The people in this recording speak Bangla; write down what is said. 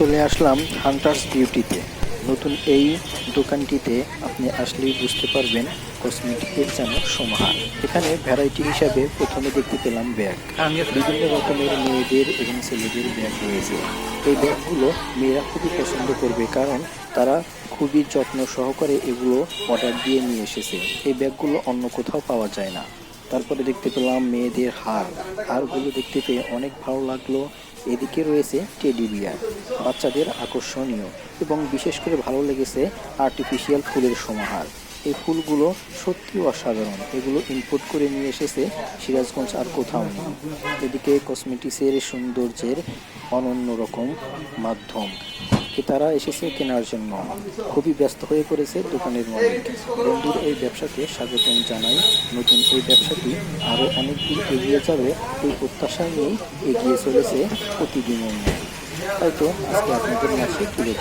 চলে আসলাম হান্টার্স বিউটিতে নতুন এই দোকানটিতে আপনি আসলেই বুঝতে পারবেন কসমেটিকের যেন সমাহার। এখানে ভ্যারাইটি হিসাবে প্রথমে দেখতে পেলাম ব্যাগ বিভিন্ন রকমের মেয়েদের এবং ছেলেদের ব্যাগ রয়েছে। এই ব্যাগগুলো মেয়েরা খুবই পছন্দ করবে কারণ তারা খুবই যত্ন সহকারে এগুলো অর্ডার দিয়ে নিয়ে এসেছে। এই ব্যাগগুলো অন্য কোথাও পাওয়া যায় না। তারপরে দেখতে পেলাম মেয়েদের হার। হারগুলো দেখতে পেয়ে অনেক ভালো লাগল। এদিকে রয়েছে টেডি বিয়ার, বাচ্চাদের আকর্ষণীয় এবং বিশেষ করে ভালো লেগেছে আর্টিফিশিয়াল ফুলের সমাহার। এই ফুলগুলো সত্যি অসাধারণ। এগুলো ইনপুট করে নিয়ে এসেছে সিরাজগঞ্জ আর কোথাও নেই। এদিকে কসমেটিক্সের সৌন্দর্যের অনন্য রকম মাধ্যম। ক্রেতারা এসেছে কেনার জন্য। খুবই ব্যস্ত হয়ে পড়েছে দোকানের মালিক। বন্ধুর এই ব্যবসাকে স্বাগতম জানাই। নতুন এই ব্যবসাটি আরও অনেক দূর এগিয়ে যাবে এই প্রত্যাশা নিয়েই এগিয়ে চলেছে প্রতিদিনের ন্যায়। হয়তো আজকে আপনাদের মাঝে তুলে